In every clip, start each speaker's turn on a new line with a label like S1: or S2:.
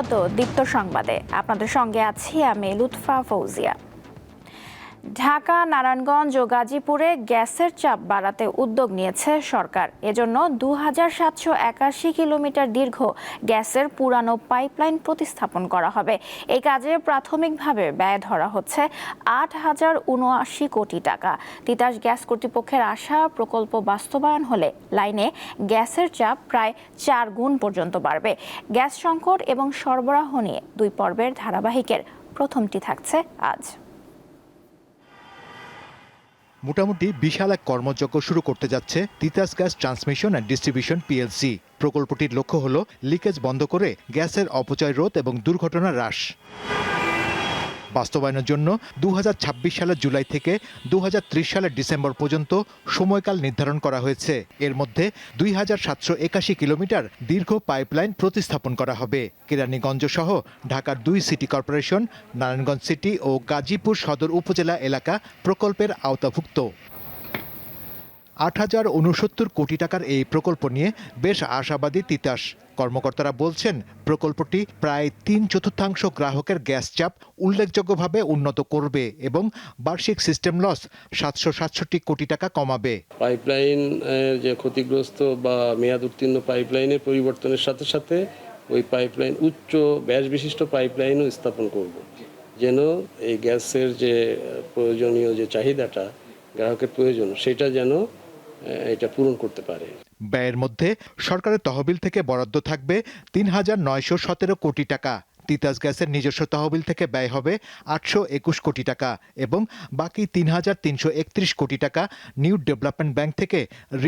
S1: স্বাগত দীপ্ত সংবাদে আপনাদের সঙ্গে আছি আমি লুৎফা ফৌজিয়া ঢাকা নারায়ণগঞ্জ ও গাজীপুরে গ্যাসের চাপ বাড়াতে উদ্যোগ নিয়েছে সরকার এজন্য দু হাজার সাতশো একাশি কিলোমিটার দীর্ঘ গ্যাসের পুরানো পাইপলাইন প্রতিস্থাপন করা হবে এই কাজে প্রাথমিকভাবে ব্যয় ধরা হচ্ছে আট হাজার উনআশি কোটি টাকা তিতাস গ্যাস কর্তৃপক্ষের আশা প্রকল্প বাস্তবায়ন হলে লাইনে গ্যাসের চাপ প্রায় চার গুণ পর্যন্ত বাড়বে গ্যাস সংকট এবং সরবরাহ নিয়ে দুই পর্বের ধারাবাহিকের প্রথমটি থাকছে আজ
S2: মোটামুটি বিশাল এক কর্মযজ্ঞ শুরু করতে যাচ্ছে Titas gas transmission and distribution PLC প্রকল্পটির লক্ষ্য হল লিকেজ বন্ধ করে গ্যাসের অপচয় রোধ এবং দুর্ঘটনা হ্রাস বাস্তবায়নের জন্য দু সালের জুলাই থেকে দু সালের ডিসেম্বর পর্যন্ত সময়কাল নির্ধারণ করা হয়েছে এর মধ্যে দুই কিলোমিটার দীর্ঘ পাইপলাইন প্রতিস্থাপন করা হবে কেরানীগঞ্জ সহ ঢাকার দুই সিটি কর্পোরেশন নারায়ণগঞ্জ সিটি ও গাজীপুর সদর উপজেলা এলাকা প্রকল্পের আওতাভুক্ত আট হাজার উনসত্তর কোটি টাকার এই প্রকল্প নিয়ে বেশ আশাবাদী তিতাস কর্মকর্তারা বলছেন প্রকল্পটি প্রায় তিন চতুর্থাংশ গ্রাহকের গ্যাস চাপ উল্লেখযোগ্যভাবে উন্নত করবে এবং বার্ষিক সিস্টেম লস সাতশো সাতষট্টি কোটি টাকা কমাবে
S3: পাইপলাইন যে ক্ষতিগ্রস্ত বা মেয়াদ উত্তীর্ণ পাইপলাইনের পরিবর্তনের সাথে সাথে ওই পাইপলাইন উচ্চ ব্যাস বিশিষ্ট পাইপলাইনও স্থাপন করব যেন এই গ্যাসের যে প্রয়োজনীয় যে চাহিদাটা গ্রাহকের প্রয়োজন সেটা যেন এটা পূরণ করতে পারে
S2: ব্যয়ের মধ্যে সরকারের তহবিল থেকে বরাদ্দ থাকবে তিন হাজার নয়শো সতেরো কোটি টাকা তিতাস গ্যাসের নিজস্ব তহবিল থেকে ব্যয় হবে আটশো একুশ কোটি টাকা এবং বাকি তিন হাজার তিনশো একত্রিশ কোটি টাকা নিউ ডেভেলপমেন্ট ব্যাংক থেকে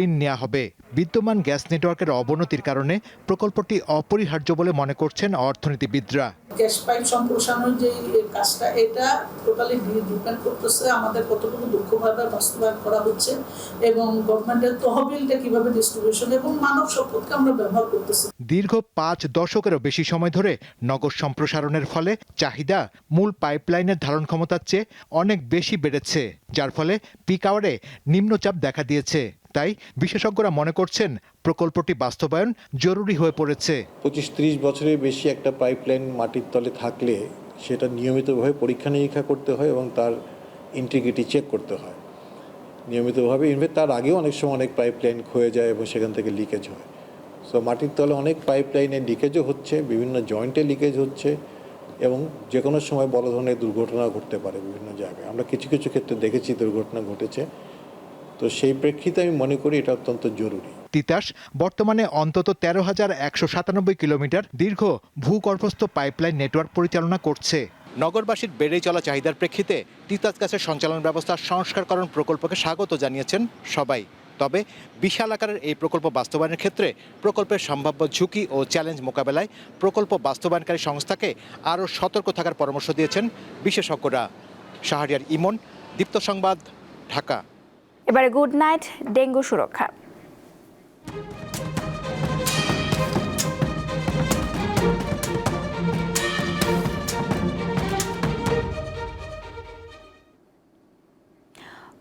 S2: ঋণ নেওয়া হবে বিদ্যমান গ্যাস নেটওয়ার্কের অবনতির কারণে প্রকল্পটি অপরিহার্য বলে মনে করছেন অর্থনীতিবিদরা
S4: গ্যাস পাইপ সম্প্রসারণের যে কাজটা এটা টোটালি ডিপেন্ড করতেছে আমাদের কতটুকু দক্ষভাবে বাস্তবায়ন করা হচ্ছে এবং গভর্নমেন্টের তহবিলটা কিভাবে ডিস্ট্রিবিউশন এবং মানব সম্পদকে আমরা ব্যবহার করতেছি
S2: দীর্ঘ পাঁচ দশকেরও বেশি সময় ধরে নগর সম্প্রসারণের ফলে চাহিদা মূল পাইপলাইনের ধারণ ক্ষমতার চেয়ে অনেক বেশি বেড়েছে যার ফলে পিক আওয়ারে নিম্নচাপ দেখা দিয়েছে তাই বিশেষজ্ঞরা মনে করছেন প্রকল্পটি বাস্তবায়ন জরুরি হয়ে পড়েছে
S3: পঁচিশ ত্রিশ বছরের বেশি একটা পাইপলাইন মাটির তলে থাকলে সেটা নিয়মিতভাবে পরীক্ষা নিরীক্ষা করতে হয় এবং তার ইন্টিগ্রিটি চেক করতে হয় নিয়মিতভাবে ইনভেস্ট তার আগেও অনেক সময় অনেক পাইপলাইন ক্ষয়ে যায় এবং সেখান থেকে লিকেজ হয় সো মাটির তলে অনেক পাইপ লাইনে লিকেজও হচ্ছে বিভিন্ন জয়েন্টে লিকেজ হচ্ছে এবং যে কোনো সময় বড় ধরনের দুর্ঘটনা ঘটতে পারে বিভিন্ন জায়গায় আমরা কিছু কিছু ক্ষেত্রে দেখেছি দুর্ঘটনা ঘটেছে তো সেই প্রেক্ষিতে আমি মনে করি এটা অত্যন্ত জরুরি
S2: তিতাস বর্তমানে অন্তত তেরো হাজার একশো সাতানব্বই কিলোমিটার দীর্ঘ ভূগর্ভস্থ পাইপলাইন নেটওয়ার্ক পরিচালনা করছে নগরবাসীর বেড়ে চলা চাহিদার প্রেক্ষিতে তিতাস গ্যাসের সঞ্চালন ব্যবস্থা সংস্কারকরণ প্রকল্পকে স্বাগত জানিয়েছেন সবাই তবে বিশাল আকারের এই প্রকল্প বাস্তবায়নের ক্ষেত্রে প্রকল্পের সম্ভাব্য ঝুঁকি ও চ্যালেঞ্জ মোকাবেলায় প্রকল্প বাস্তবায়নকারী সংস্থাকে আরও সতর্ক থাকার পরামর্শ দিয়েছেন বিশেষজ্ঞরা শাহরিয়ার ইমন দীপ্ত সংবাদ ঢাকা
S1: এবারে গুড নাইট ডেঙ্গু সুরক্ষা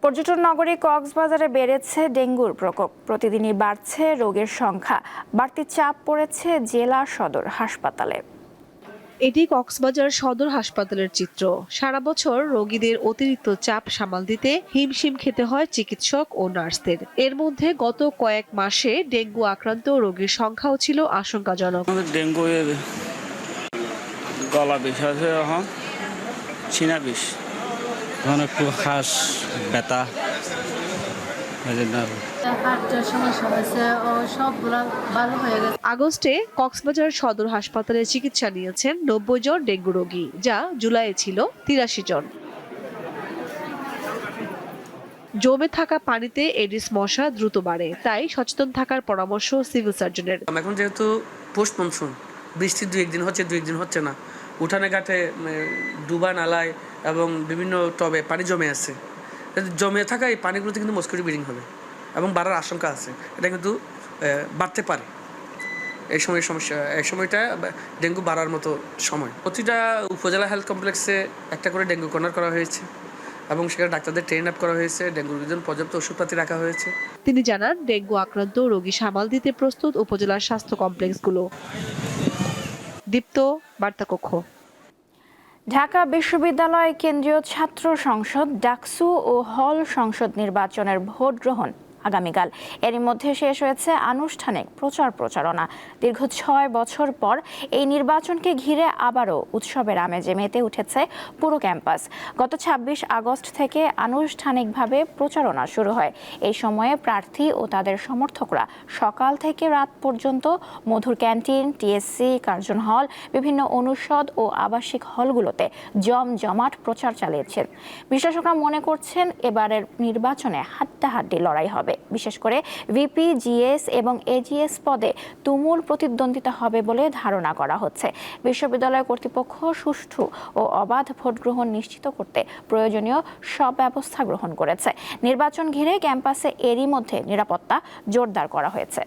S1: পর্যটন নগরী কক্সবাজারে বেড়েছে ডেঙ্গুর প্রকোপ প্রতিদিনই বাড়ছে রোগের সংখ্যা বাড়তি চাপ পড়েছে জেলা সদর হাসপাতালে এটি কক্সবাজার সদর হাসপাতালের চিত্র সারা বছর রোগীদের অতিরিক্ত চাপ সামাল দিতে হিমশিম খেতে হয় চিকিৎসক ও নার্সদের এর মধ্যে গত কয়েক মাসে ডেঙ্গু আক্রান্ত রোগীর সংখ্যাও ছিল আশঙ্কাজনক
S5: ডেঙ্গু গলা বিষ আছে এখন বিষ তখন একটু হাঁস ব্যথা
S1: আগস্টে কক্সবাজার সদর হাসপাতালে চিকিৎসা নিয়েছেন নব্বই জন ডেঙ্গু রোগী যা জুলাইয়ে ছিল তিরাশি জন জমে থাকা পানিতে এডিস মশা দ্রুত বাড়ে তাই সচেতন থাকার পরামর্শ সিভিল সার্জনের
S6: এখন যেহেতু পোস্ট মনসুন বৃষ্টি দুই একদিন হচ্ছে দুই একদিন হচ্ছে না উঠানে ঘাটে ডুবা নালায় এবং বিভিন্ন টবে পানি জমে আছে জমে থাকা এই পানিগুলোতে কিন্তু মস্কিটো ব্রিডিং হবে এবং বাড়ার আশঙ্কা আছে এটা কিন্তু বাড়তে পারে এই সময় সমস্যা এই সময়টা ডেঙ্গু বাড়ার মতো সময় প্রতিটা উপজেলা হেলথ কমপ্লেক্সে একটা করে ডেঙ্গু কর্নার করা হয়েছে এবং সেখানে ডাক্তারদের ট্রেন আপ করা হয়েছে ডেঙ্গু রোগীদের পর্যাপ্ত ওষুধপাতি রাখা হয়েছে
S1: তিনি জানান ডেঙ্গু আক্রান্ত রোগী সামাল দিতে প্রস্তুত উপজেলার স্বাস্থ্য কমপ্লেক্সগুলো দীপ্ত বার্তাকক্ষ ঢাকা বিশ্ববিদ্যালয় কেন্দ্রীয় ছাত্র সংসদ ডাকসু ও হল সংসদ নির্বাচনের ভোট গ্রহণ আগামীকাল এরই মধ্যে শেষ হয়েছে আনুষ্ঠানিক প্রচার প্রচারণা দীর্ঘ ছয় বছর পর এই নির্বাচনকে ঘিরে আবারও উৎসবের আমেজে মেতে উঠেছে পুরো ক্যাম্পাস গত ২৬ আগস্ট থেকে আনুষ্ঠানিকভাবে প্রচারণা শুরু হয় এই সময়ে প্রার্থী ও তাদের সমর্থকরা সকাল থেকে রাত পর্যন্ত মধুর ক্যান্টিন টিএসসি কার্জন হল বিভিন্ন অনুষদ ও আবাসিক হলগুলোতে জমজমাট প্রচার চালিয়েছেন বিশ্লেষকরা মনে করছেন এবারের নির্বাচনে হাড্ডাহাড্ডি লড়াই হবে হবে বিশেষ করে ভিপি জিএস এবং এজিএস পদে তুমুল প্রতিদ্বন্দ্বিতা হবে বলে ধারণা করা হচ্ছে বিশ্ববিদ্যালয় কর্তৃপক্ষ সুষ্ঠু ও অবাধ ভোট গ্রহণ নিশ্চিত করতে প্রয়োজনীয় সব ব্যবস্থা গ্রহণ করেছে নির্বাচন ঘিরে ক্যাম্পাসে এরই মধ্যে নিরাপত্তা জোরদার করা হয়েছে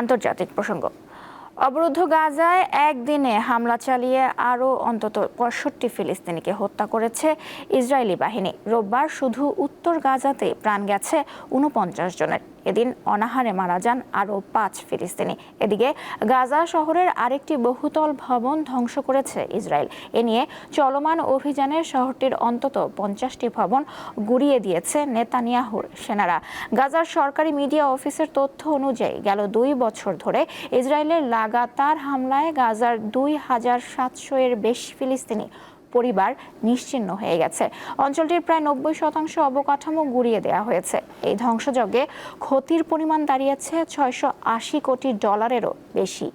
S1: আন্তর্জাতিক প্রসঙ্গ অবরুদ্ধ গাজায় একদিনে হামলা চালিয়ে আরও অন্তত পঁয়ষট্টি ফিলিস্তিনিকে হত্যা করেছে ইসরায়েলি বাহিনী রোববার শুধু উত্তর গাজাতে প্রাণ গেছে উনপঞ্চাশ জনের এদিন অনাহারে মারা যান আরও পাঁচ ফিলিস্তিনি এদিকে গাজা শহরের আরেকটি বহুতল ভবন ধ্বংস করেছে ইসরায়েল এ নিয়ে চলমান অভিযানে শহরটির অন্তত পঞ্চাশটি ভবন গুড়িয়ে দিয়েছে নেতানিয়াহুর সেনারা গাজার সরকারি মিডিয়া অফিসের তথ্য অনুযায়ী গেল দুই বছর ধরে ইসরায়েলের লাগ লাগাতার হামলায় গাজার দুই হাজার সাতশো এর বেশি ফিলিস্তিনি পরিবার নিশ্চিন্ন হয়ে গেছে অঞ্চলটির প্রায় নব্বই শতাংশ অবকাঠামো গুড়িয়ে দেওয়া হয়েছে এই ধ্বংসযজ্ঞে ক্ষতির পরিমাণ দাঁড়িয়েছে ছয়শো আশি কোটি ডলারেরও বেশি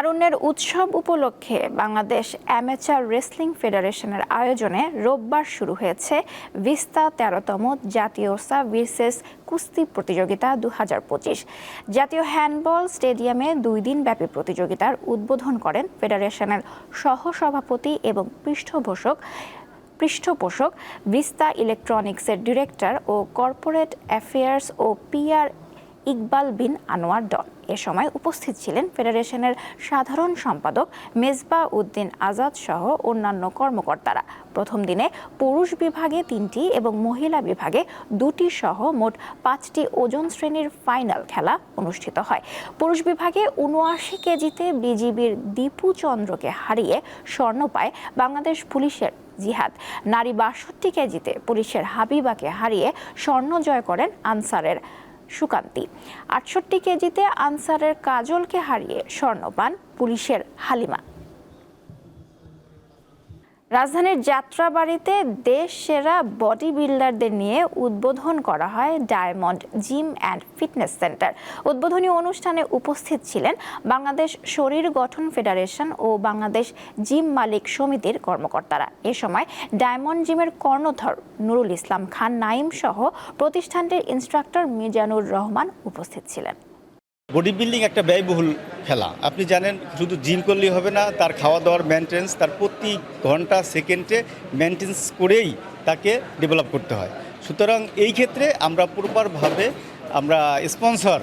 S1: তারুণ্যের উৎসব উপলক্ষে বাংলাদেশ অ্যামেচার রেসলিং ফেডারেশনের আয়োজনে রোববার শুরু হয়েছে ভিস্তা তেরোতম জাতীয় সা ভিসেস কুস্তি প্রতিযোগিতা দু জাতীয় হ্যান্ডবল স্টেডিয়ামে দুই দিনব্যাপী প্রতিযোগিতার উদ্বোধন করেন ফেডারেশনের সহসভাপতি এবং পৃষ্ঠপোষক পৃষ্ঠপোষক ভিস্তা ইলেকট্রনিক্সের ডিরেক্টর ও কর্পোরেট অ্যাফেয়ার্স ও পিআর ইকবাল বিন আনোয়ার ডন এ সময় উপস্থিত ছিলেন ফেডারেশনের সাধারণ সম্পাদক মেজবা উদ্দিন আজাদ সহ অন্যান্য কর্মকর্তারা প্রথম দিনে পুরুষ বিভাগে তিনটি এবং মহিলা বিভাগে দুটি সহ মোট পাঁচটি ওজন শ্রেণীর ফাইনাল খেলা অনুষ্ঠিত হয় পুরুষ বিভাগে উনআশি কেজিতে বিজিবির দীপু চন্দ্রকে হারিয়ে স্বর্ণ পায় বাংলাদেশ পুলিশের জিহাদ নারী বাষট্টি কেজিতে পুলিশের হাবিবাকে হারিয়ে স্বর্ণ জয় করেন আনসারের সুকান্তি আটষট্টি কেজিতে আনসারের কাজলকে হারিয়ে স্বর্ণ পান পুলিশের হালিমা রাজধানীর যাত্রাবাড়িতে দেশ সেরা বডি বিল্ডারদের নিয়ে উদ্বোধন করা হয় diamond gym and fitness centre উদ্বোধনী অনুষ্ঠানে উপস্থিত ছিলেন বাংলাদেশ শরীর গঠন ফেডারেশন ও বাংলাদেশ জিম মালিক সমিতির কর্মকর্তারা এ সময় ডায়মন্ড জিমের কর্ণধর নুরুল ইসলাম খান নাইম সহ প্রতিষ্ঠানটির ইন্সট্রাক্টর মিজানুর রহমান উপস্থিত ছিলেন
S7: বডি বিল্ডিং একটা ব্যয়বহুল খেলা আপনি জানেন শুধু জিম করলেই হবে না তার খাওয়া দাওয়ার মেনটেন্স তার প্রতি ঘন্টা সেকেন্ডে মেনটেন্স করেই তাকে ডেভেলপ করতে হয় সুতরাং এই ক্ষেত্রে আমরা প্রপারভাবে আমরা স্পন্সর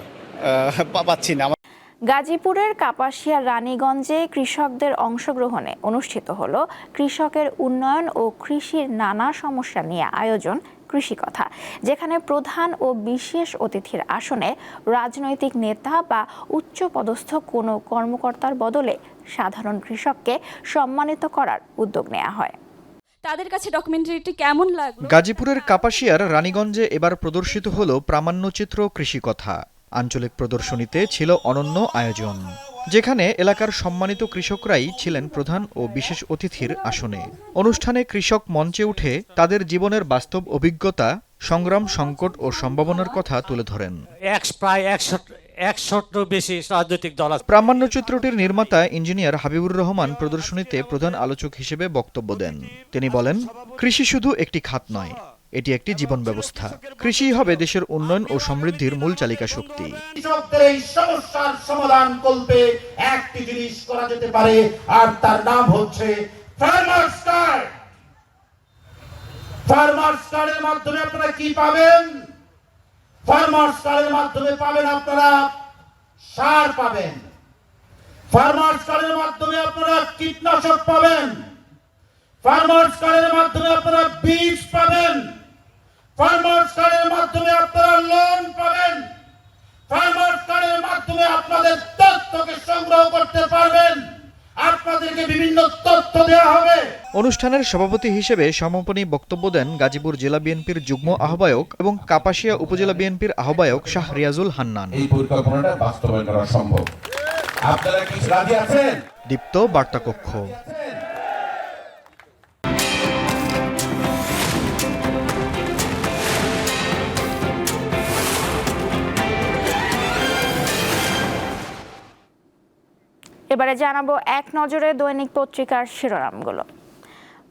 S7: পাচ্ছি না
S1: গাজীপুরের কাপাসিয়া রানীগঞ্জে কৃষকদের অংশগ্রহণে অনুষ্ঠিত হল কৃষকের উন্নয়ন ও কৃষির নানা সমস্যা নিয়ে আয়োজন কৃষি কথা যেখানে প্রধান ও বিশেষ অতিথির আসনে রাজনৈতিক নেতা বা উচ্চপদস্থ কোনো কর্মকর্তার বদলে সাধারণ কৃষককে সম্মানিত করার উদ্যোগ নেওয়া হয় তাদের কাছে
S8: ডকুমেন্টারিটি কেমন লাগলো গাজীপুরের কাপাসিয়ার রানীগঞ্জে এবার প্রদর্শিত হলো প্রামাণ্যচিত্র কৃষিকথা আঞ্চলিক প্রদর্শনীতে ছিল অনন্য আয়োজন যেখানে এলাকার সম্মানিত কৃষকরাই ছিলেন প্রধান ও বিশেষ অতিথির আসনে অনুষ্ঠানে কৃষক মঞ্চে উঠে তাদের জীবনের বাস্তব অভিজ্ঞতা সংগ্রাম সংকট ও সম্ভাবনার কথা তুলে ধরেন
S9: প্রায় একশোটরও বেশি
S8: প্রামাণ্যচিত্রটির নির্মাতা ইঞ্জিনিয়ার হাবিবুর রহমান প্রদর্শনীতে প্রধান আলোচক হিসেবে বক্তব্য দেন তিনি বলেন কৃষি শুধু একটি খাত নয় এটি একটি জীবন ব্যবস্থা কৃষি হবে দেশের উন্নয়ন ও সমৃদ্ধির মূল চালিকা শক্তি সমস্যার সমাধান করতে একটি জিনিস করা যেতে পারে আর তার নাম হচ্ছে মাধ্যমে আপনারা কি পাবেন ফার্মার্স কার্ডের মাধ্যমে পাবেন আপনারা সার পাবেন ফার্মার্স কার্ডের মাধ্যমে আপনারা কীটনাশক পাবেন ফার্মার্স কার্ডের মাধ্যমে আপনারা বীজ পাবেন ফার্মার্স কার্ডের মাধ্যমে আপনারা লোন পাবেন ফার্মার্স কার্ডের মাধ্যমে আপনাদের তথ্যকে সংগ্রহ করতে পারবেন আপনাদেরকে বিভিন্ন তথ্য দেওয়া হবে অনুষ্ঠানের সভাপতি হিসেবে সমাপনী বক্তব্য দেন গাজীপুর জেলা বিএনপির যুগ্ম আহ্বায়ক এবং কাপাসিয়া উপজেলা বিএনপির আহ্বায়ক শাহ রিয়াজুল হান্নান এই পরিকল্পনাটা বাস্তবায়ন করা সম্ভব আপনারা কি রাজি আছেন দীপ্ত বার্তা কক্ষ
S1: এবারে জানাবো এক নজরে দৈনিক পত্রিকার শিরোনামগুলো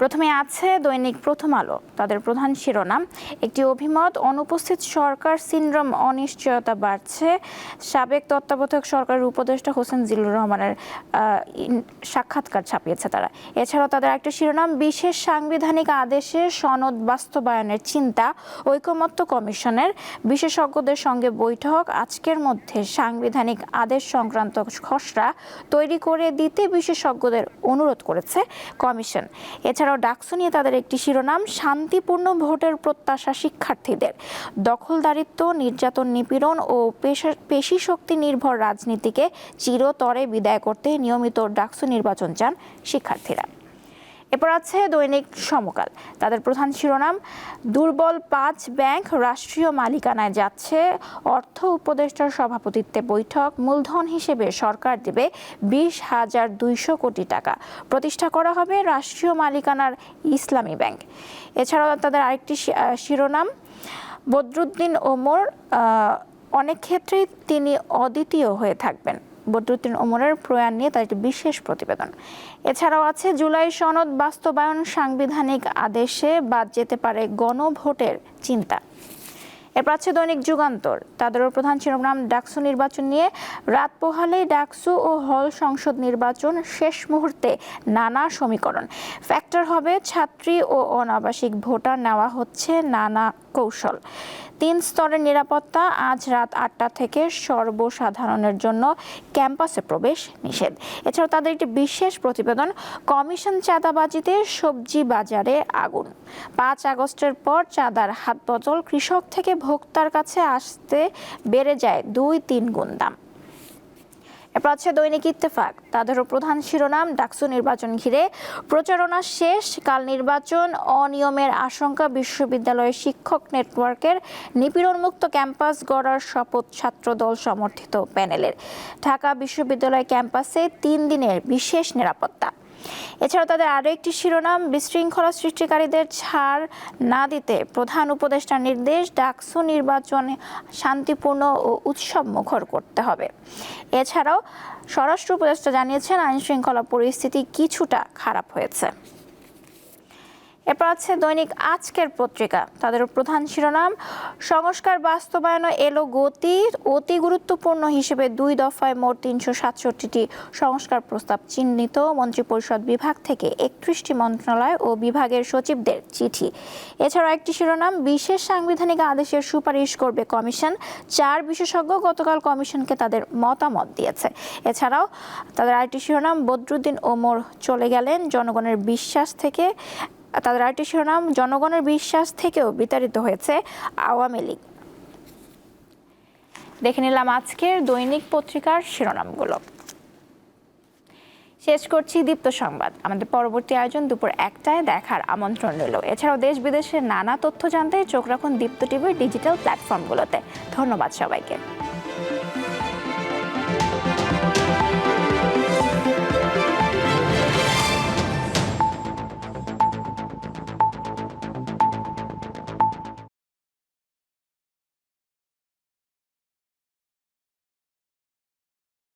S1: প্রথমে আছে দৈনিক প্রথম আলো তাদের প্রধান শিরোনাম একটি অভিমত অনুপস্থিত সরকার সিনড্রোম অনিশ্চয়তা বাড়ছে সাবেক তত্ত্বাবধায়ক সরকারের উপদেষ্টা হোসেন জিল্লুর রহমানের সাক্ষাৎকার ছাপিয়েছে তারা এছাড়াও তাদের একটা শিরোনাম বিশেষ সাংবিধানিক আদেশে সনদ বাস্তবায়নের চিন্তা ঐকমত্য কমিশনের বিশেষজ্ঞদের সঙ্গে বৈঠক আজকের মধ্যে সাংবিধানিক আদেশ সংক্রান্ত খসড়া তৈরি করে দিতে বিশেষজ্ঞদের অনুরোধ করেছে কমিশন এছাড়া এছাড়াও ডাকসু নিয়ে তাদের একটি শিরোনাম শান্তিপূর্ণ ভোটের প্রত্যাশা শিক্ষার্থীদের দখলদারিত্ব নির্যাতন নিপীড়ন ও পেশি শক্তি নির্ভর রাজনীতিকে চিরতরে বিদায় করতে নিয়মিত ডাকসু নির্বাচন চান শিক্ষার্থীরা এরপর আছে দৈনিক সমকাল তাদের প্রধান শিরোনাম দুর্বল পাঁচ ব্যাংক রাষ্ট্রীয় মালিকানায় যাচ্ছে অর্থ উপদেষ্টার সভাপতিত্বে বৈঠক মূলধন হিসেবে সরকার দেবে বিশ হাজার দুইশো কোটি টাকা প্রতিষ্ঠা করা হবে রাষ্ট্রীয় মালিকানার ইসলামী ব্যাংক এছাড়াও তাদের আরেকটি শিরোনাম বদরুদ্দিন ওমর অনেক ক্ষেত্রেই তিনি অদ্বিতীয় হয়ে থাকবেন বদরুদ্দিন ওমরের প্রয়াণ নিয়ে তার একটি বিশেষ প্রতিবেদন এছাড়াও আছে জুলাই সনদ বাস্তবায়ন সাংবিধানিক আদেশে বাদ যেতে পারে গণভোটের চিন্তা এরপর আছে দৈনিক যুগান্তর তাদেরও প্রধান শিরোনাম ডাকসু নির্বাচন নিয়ে রাত পোহালেই ডাকসু ও হল সংসদ নির্বাচন শেষ মুহূর্তে নানা সমীকরণ ফ্যাক্টর হবে ছাত্রী ও অনাবাসিক ভোটার নেওয়া হচ্ছে নানা কৌশল তিন স্তরের নিরাপত্তা আজ রাত আটটা থেকে সর্বসাধারণের জন্য ক্যাম্পাসে প্রবেশ নিষেধ এছাড়াও তাদের একটি বিশেষ প্রতিবেদন কমিশন চাঁদাবাজিতে সবজি বাজারে আগুন পাঁচ আগস্টের পর চাঁদার হাত বদল কৃষক থেকে ভোক্তার কাছে আসতে বেড়ে যায় দুই তিন গুণ দাম এরপর আছে দৈনিক ইত্তেফাক তাদেরও প্রধান শিরোনাম ডাকসু নির্বাচন ঘিরে প্রচারণা শেষ কাল নির্বাচন অনিয়মের আশঙ্কা বিশ্ববিদ্যালয়ের শিক্ষক নেটওয়ার্কের নিপীড়নমুক্ত ক্যাম্পাস গড়ার শপথ ছাত্র দল সমর্থিত প্যানেলের ঢাকা বিশ্ববিদ্যালয় ক্যাম্পাসে তিন দিনের বিশেষ নিরাপত্তা এছাড়া তাদের আরও একটি শিরোনাম বিশৃঙ্খলা সৃষ্টিকারীদের ছাড় না দিতে প্রধান উপদেষ্টার নির্দেশ ডাকসু নির্বাচনে শান্তিপূর্ণ ও উৎসব মুখর করতে হবে এছাড়াও স্বরাষ্ট্র উপদেষ্টা জানিয়েছেন আইনশৃঙ্খলা পরিস্থিতি কিছুটা খারাপ হয়েছে এরপর আছে দৈনিক আজকের পত্রিকা তাদের প্রধান শিরোনাম সংস্কার বাস্তবায়ন এলো গতি অতি গুরুত্বপূর্ণ হিসেবে দুই দফায় মোট তিনশো সাতষট্টিটি সংস্কার প্রস্তাব চিহ্নিত মন্ত্রিপরিষদ বিভাগ থেকে একত্রিশটি মন্ত্রণালয় ও বিভাগের সচিবদের চিঠি এছাড়াও একটি শিরোনাম বিশেষ সাংবিধানিক আদেশের সুপারিশ করবে কমিশন চার বিশেষজ্ঞ গতকাল কমিশনকে তাদের মতামত দিয়েছে এছাড়াও তাদের আরেকটি শিরোনাম বদরুদ্দিন ওমর চলে গেলেন জনগণের বিশ্বাস থেকে তাদের আরেকটি শিরোনাম জনগণের বিশ্বাস থেকেও বিতাড়িত হয়েছে আওয়ামী লীগ দেখে নিলাম আজকের দৈনিক পত্রিকার শিরোনামগুলো শেষ করছি দীপ্ত সংবাদ আমাদের পরবর্তী আয়োজন দুপুর একটায় দেখার আমন্ত্রণ রইল এছাড়াও দেশ বিদেশের নানা তথ্য জানতে চোখ রাখুন দীপ্ত টিভির ডিজিটাল প্ল্যাটফর্মগুলোতে ধন্যবাদ সবাইকে